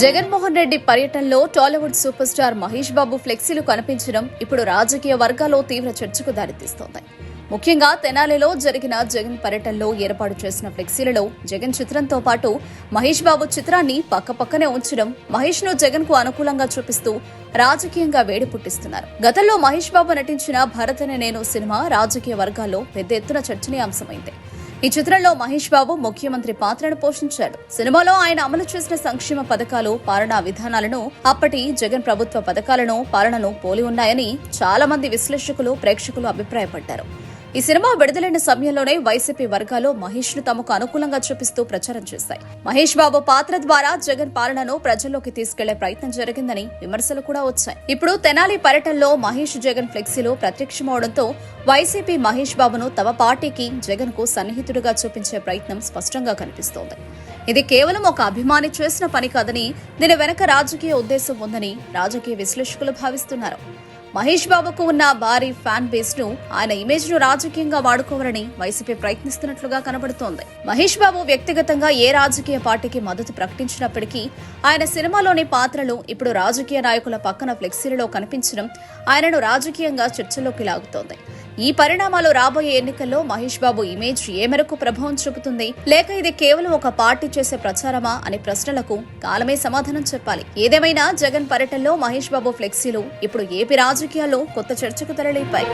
జగన్మోహన్ రెడ్డి పర్యటనలో Tollywood super star Mahesh Babu ఫ్లెక్సీలు కనిపించడం ఇప్పుడు రాజకీయ వర్గాల్లో తీవ్ర చర్చకు దారితీస్తోంది. ముఖ్యంగా తెనాలిలో జరిగిన జగన్ పర్యటనలో ఏర్పాటు చేసిన ఫ్లెక్సీలలో జగన్ చిత్రంతో పాటు మహేష్ బాబు చిత్రాన్ని పక్కపక్కనే ఉంచడం మహేష్ను జగన్కు అనుకూలంగా చూపిస్తూ రాజకీయంగా వేడి పుట్టిస్తున్నారు. గతంలో మహేష్ బాబు నటించిన భరత్ నేను సినిమా రాజకీయ వర్గాల్లో పెద్ద ఎత్తున చర్చనీయాంశమైంది. ఈ చిత్రంలో మహేష్ బాబు ముఖ్యమంత్రి పాత్రను పోషించాడు సినిమాలో ఆయన అమలు చేసిన సంక్షేమ పథకాలు పాలనా విధానాలను అప్పటి జగన్ ప్రభుత్వ పథకాలను పాలనను పోలి ఉన్నాయని చాలా మంది విశ్లేషకులు ప్రేక్షకులు అభిప్రాయపడ్డారు. ఈ సినిమా విడుదలైన సమయంలోనే వైసీపీ వర్గాలు మహేష్ను తమకు అనుకూలంగా చూపిస్తూ ప్రచారం చేశాయి. మహేష్ బాబు పాత్ర ద్వారా జగన్ పాలనను ప్రజల్లోకి తీసుకెళ్ళే ప్రయత్నం జరిగిందని విమర్శలు కూడా వచ్చాయి. ఇప్పుడు తెనాలి పర్యటనలో మహేష్ జగన్ ఫ్లెక్సీలు ప్రత్యక్షమవడంతో వైసీపీ మహేష్ బాబును తమ పార్టీకి జగన్కు సన్నిహితుడిగా చూపించే ప్రయత్నం స్పష్టంగా కనిపిస్తోంది. ఇది కేవలం ఒక అభిమాని చేసిన పని కాదని దీని వెనక రాజకీయ ఉద్దేశం ఉందని రాజకీయ విశ్లేషకులు భావిస్తున్నారు. మహేష్ బాబుకు ఉన్న భారీ ఫ్యాన్ బేస్ను ఆయన ఇమేజ్ను రాజకీయంగా వాడుకోవాలని వైసీపీ ప్రయత్నిస్తున్నట్లుగా కనబడుతోంది. మహేష్ బాబు వ్యక్తిగతంగా ఏ రాజకీయ పార్టీకి మద్దతు ప్రకటించినప్పటికీ ఆయన సినిమాలోని పాత్రలు ఇప్పుడు రాజకీయ నాయకుల పక్కన ఫ్లెక్సీలలో కనిపించడం ఆయనను రాజకీయంగా చర్చలోకి లాగుతోంది. ఈ పరిణామాలు రాబోయే ఎన్నికల్లో మహేష్ బాబు ఇమేజ్ ఏ మేరకు ప్రభావం చూపుతుంది? లేక ఇది కేవలం ఒక పార్టీ చేసే ప్రచారమా అనే ప్రశ్నలకు కాలమే సమాధానం చెప్పాలి. ఏదేమైనా జగన్ పర్యటనలో మహేష్ బాబు ఫ్లెక్సీలు ఇప్పుడు ఏపీ రాజకీయాల్లో కొత్త చర్చకు తెరలేపాయి.